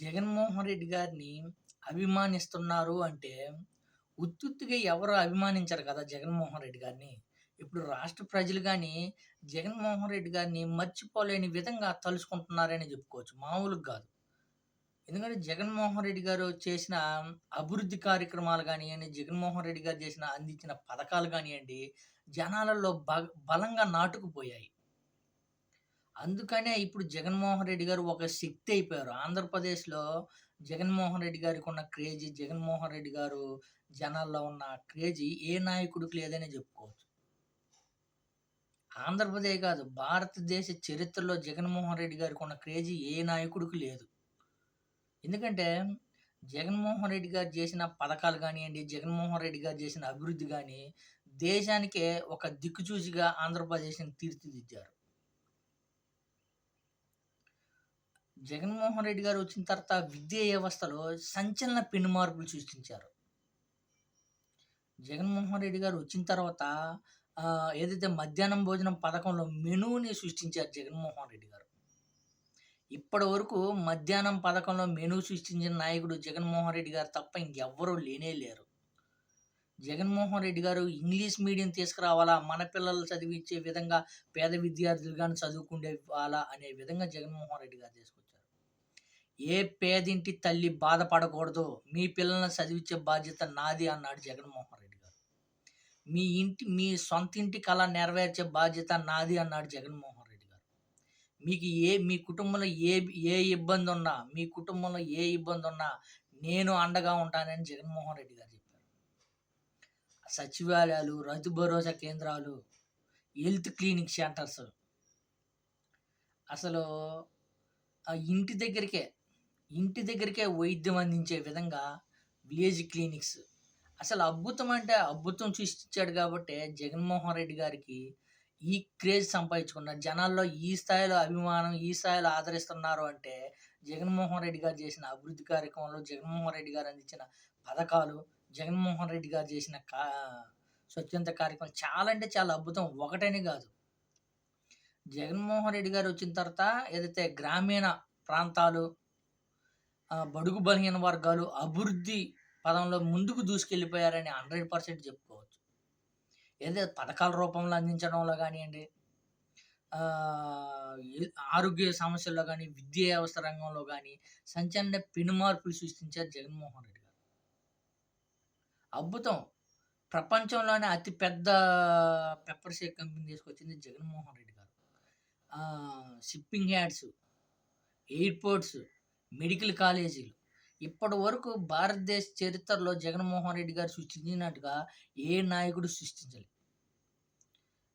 జగన్మోహన్ రెడ్డి గారిని అభిమానిస్తున్నారు అంటే ఉత్తుత్తిగా ఎవరు అభిమానించరు కదా జగన్మోహన్ రెడ్డి గారిని. ఇప్పుడు రాష్ట్ర ప్రజలు కానీ జగన్మోహన్ రెడ్డి గారిని మర్చిపోలేని విధంగా తలుచుకుంటున్నారనే చెప్పుకోవచ్చు. మామూలుగా కాదు ఎందుకంటే జగన్మోహన్ రెడ్డి గారు చేసిన అభివృద్ధి కార్యక్రమాలు కానివ్వండి జగన్మోహన్ రెడ్డి గారు చేసిన అందించిన పథకాలు కానివ్వండి జనాలలో బ బలంగా నాటుకుపోయాయి. అందుకనే ఇప్పుడు జగన్మోహన్ రెడ్డి గారు ఒక శక్తి అయిపోయారు. ఆంధ్రప్రదేశ్‌లో జగన్మోహన్ రెడ్డి గారికి ఉన్న క్రేజీ, జగన్మోహన్ రెడ్డి గారు జనాల్లో ఉన్న క్రేజీ ఏ నాయకుడికి లేదనే చెప్పుకోవచ్చు. ఆంధ్రప్రదేశ్ కాదు, భారతదేశ చరిత్రలో జగన్మోహన్ రెడ్డి గారికి ఉన్న క్రేజీ ఏ నాయకుడికి లేదు. ఎందుకంటే జగన్మోహన్ రెడ్డి గారు చేసిన పథకాలు కానివ్వండి జగన్మోహన్ రెడ్డి గారు చేసిన అభివృద్ధి కానీ దేశానికే ఒక దిక్కుచూచిగా ఆంధ్రప్రదేశ్‌ని తీర్చిదిద్దారు. జగన్మోహన్ రెడ్డి గారు వచ్చిన తర్వాత విద్యా వ్యవస్థలో సంచలన పెను మార్పులు సృష్టించారు. జగన్మోహన్ రెడ్డి గారు వచ్చిన తర్వాత ఏదైతే మధ్యాహ్నం భోజనం పథకంలో మెనూని సృష్టించారు జగన్మోహన్ రెడ్డి గారు. ఇప్పటి వరకు మధ్యాహ్నం పథకంలో మెనూ సృష్టించిన నాయకుడు జగన్మోహన్ రెడ్డి గారు తప్ప ఇంకెవ్వరూ లేనే లేరు. జగన్మోహన్ రెడ్డి గారు ఇంగ్లీష్ మీడియం తీసుకురావాలా, మన పిల్లలు చదివించే విధంగా పేద విద్యార్థులు చదువుకుండే వాళ్ళ అనే విధంగా జగన్మోహన్ రెడ్డి గారు తీసుకున్నారు ఏ పేదింటి తల్లి బాధపడకూడదు. మీ పిల్లల్ని చదివించే బాధ్యత నాది అన్నాడు జగన్మోహన్ రెడ్డి గారు. మీ ఇంటి మీ సొంత ఇంటి కళ నెరవేర్చే బాధ్యత నాది అన్నాడు జగన్మోహన్ రెడ్డి గారు. మీకు ఏ మీ కుటుంబంలో ఏ ఏ ఇబ్బంది ఉన్నా మీ కుటుంబంలో ఏ ఇబ్బందున్నా నేను అండగా ఉంటానని జగన్మోహన్ రెడ్డి గారు చెప్పారు. సచివాలయాలు, రైతు భరోసా కేంద్రాలు, హెల్త్ క్లినిక్ సెంటర్స్ అసలు ఇంటి దగ్గరికే, ఇంటి దగ్గరికే వైద్యం అందించే విధంగా విలేజ్ క్లినిక్స్ అసలు అద్భుతం అంటే అద్భుతం సృష్టించాడు కాబట్టి జగన్మోహన్ రెడ్డి గారికి ఈ క్రేజ్ సంపాదించుకున్నారు. జనాల్లో ఈ స్థాయిలో అభిమానం, ఈ స్థాయిలో ఆదరిస్తున్నారు అంటే జగన్మోహన్ రెడ్డి గారు చేసిన అభివృద్ధి కార్యక్రమంలో, జగన్మోహన్ రెడ్డి గారు అందించిన పథకాలు, జగన్మోహన్ రెడ్డి గారు చేసిన కా స్వచ్ఛంద కార్యక్రమం చాలా అంటే చాలా అద్భుతం. ఒకటని కాదు జగన్మోహన్ రెడ్డి గారు వచ్చిన తర్వాత ఏదైతే గ్రామీణ ప్రాంతాలు బడుగు బలహీన వర్గాలు అభివృద్ధి పదంలో ముందుకు దూసుకెళ్ళిపోయారని 100% చెప్పుకోవచ్చు. ఏదో పథకాల రూపంలో అందించడంలో కానివ్వండి ఆరోగ్య సమస్యల్లో కానీ విద్యా వ్యవస్థ రంగంలో కానీ సంచలన పెను మార్పులు సృష్టించారు జగన్మోహన్ రెడ్డి గారు. అద్భుతం. ప్రపంచంలోనే అతి పెద్ద పెప్పర్ షేక్ కంపెనీ తీసుకొచ్చింది జగన్మోహన్ రెడ్డి గారు. షిప్పింగ్ యార్డ్స్, ఎయిర్‌పోర్ట్స్, మెడికల్ కాలేజీలు ఇప్పటి వరకు భారతదేశ చరిత్రలో జగన్మోహన్ రెడ్డి గారు సృష్టించినట్టుగా ఏ నాయకుడు సృష్టించలేదు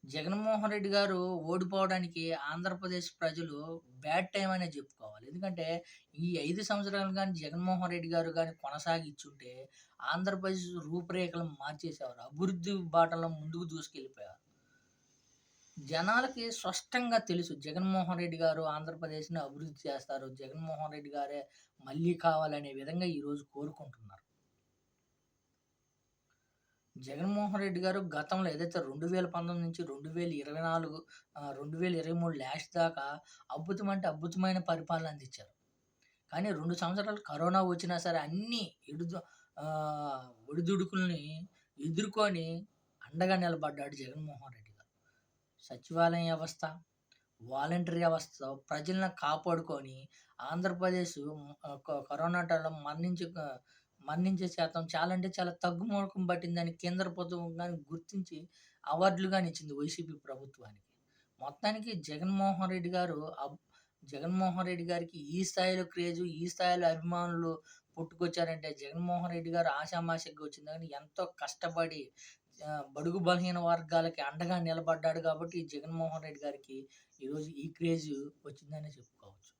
జగన్మోహన్ రెడ్డి గారు ఓడిపోవడానికి ఆంధ్రప్రదేశ్ ప్రజలు బ్యాడ్ టైం అనే చెప్పుకోవాలి. ఎందుకంటే ఈ ఐదు సంవత్సరాలు కానీ జగన్మోహన్ రెడ్డి గారు కానీ కొనసాగించుంటే ఆంధ్రప్రదేశ్ రూపురేఖలు మార్చేసేవారు. అభివృద్ధి బాటలో ముందుకు దూసుకెళ్ళిపోయారు. జనాలకి స్పష్టంగా తెలుసు జగన్మోహన్ రెడ్డి గారు ఆంధ్రప్రదేశ్‌ని అభివృద్ధి చేస్తారు. జగన్మోహన్ రెడ్డి గారే మళ్ళీ కావాలనే విధంగా ఈరోజు కోరుకుంటున్నారు. జగన్మోహన్ రెడ్డి గారు గతంలో ఏదైతే 2019 నుంచి రెండు వేల ఇరవై నాలుగు రెండు వేల ఇరవై మూడు లాస్ట్ దాకా అద్భుతం అంటే అద్భుతమైన పరిపాలన అందించారు. కానీ రెండు సంవత్సరాలు కరోనా వచ్చినా సరే అన్నీ ఎడుదు ఒడిదుడుకుల్ని ఎదుర్కొని అండగా నిలబడ్డాడు జగన్మోహన్ రెడ్డి సచివాలయం వ్యవస్థ, వాలంటరీ వ్యవస్థతో ప్రజలను కాపాడుకొని ఆంధ్రప్రదేశ్ కరోనా టైంలో మరణించే మరణించే శాతం చాలా అంటే చాలా తగ్గుముఖం పట్టిందని కేంద్ర ప్రభుత్వం కానీ గుర్తించి అవార్డులు కానీ ఇచ్చింది వైసీపీ ప్రభుత్వానికి. మొత్తానికి జగన్మోహన్ రెడ్డి గారు జగన్మోహన్ రెడ్డి గారికి ఈ స్థాయిలో క్రేజు, ఈ స్థాయిలో అభిమానులు పుట్టుకొచ్చారంటే జగన్మోహన్ రెడ్డి గారు ఆశామాషగా వచ్చింది కానీ ఎంతో కష్టపడి బడుగు బలహీన వర్గాలకి అండగా నిలబడ్డాడు కాబట్టి జగన్మోహన్ రెడ్డి గారికి ఈరోజు ఈ క్రేజ్ వచ్చిందనే చెప్పుకోవచ్చు.